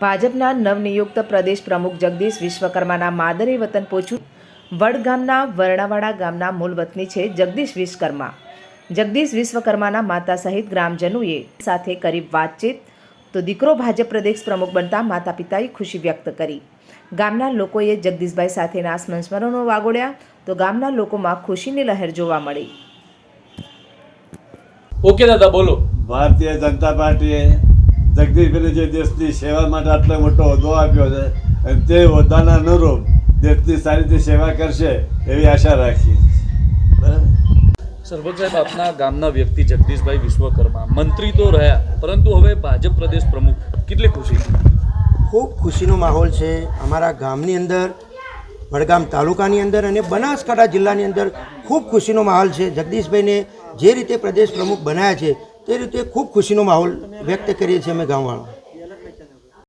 ભાજપના નવનિયુક્ત પ્રદેશ પ્રમુખ જગદીશ વિશ્વકર્માના માદરે વતન પોચું વડગામના વર્ણાવાડા ગામના મૂળ વતની છે જગદીશ વિશ્વકર્મા. જગદીશ વિશ્વકર્માના માતા સહિત ગ્રામજનોએ સાથે કરી વાતચીત તો દીકરો ભાજપ પ્રદેશ પ્રમુખ બનતા માતા પિતાએ ખુશી વ્યક્ત કરી. ગામના લોકોએ જગદીશભાઈ સાથેના સંસ્મરણો વાગોળ્યા તો ગામના લોકોમાં ખુશીની લહેર જોવા મળી. ઓકે દાદા બોલો. ભારતીય જનતા પાર્ટીએ જગદીશભાઈને જે દેશની સેવા માટે આટલો મોટો હોદ્દો આપ્યો છે અને તે હોદ્દાના અનુરૂપ દેશની સારી રીતે સેવા કરશે એવી આશા રાખીએ બરાબર? સરપંચ સાહેબ આપના ગામના વ્યક્તિ જગદીશભાઈ વિશ્વકર્મા મંત્રી તો રહ્યા પરંતુ હવે ભાજપ પ્રદેશ પ્રમુખ કેટલી ખુશી? છે ખૂબ ખુશીનો માહોલ છે. અમારા ગામની અંદર વડગામ તાલુકાની અંદર અને બનાસકાંઠા જિલ્લાની અંદર ખૂબ ખુશીનો માહોલ છે. જગદીશભાઈને જે રીતે પ્રદેશ પ્રમુખ બનાવ્યા છે તે રીતે ખૂબ ખુશીનો માહોલ વ્યક્ત કરીએ છીએ અમે ગામવાળા.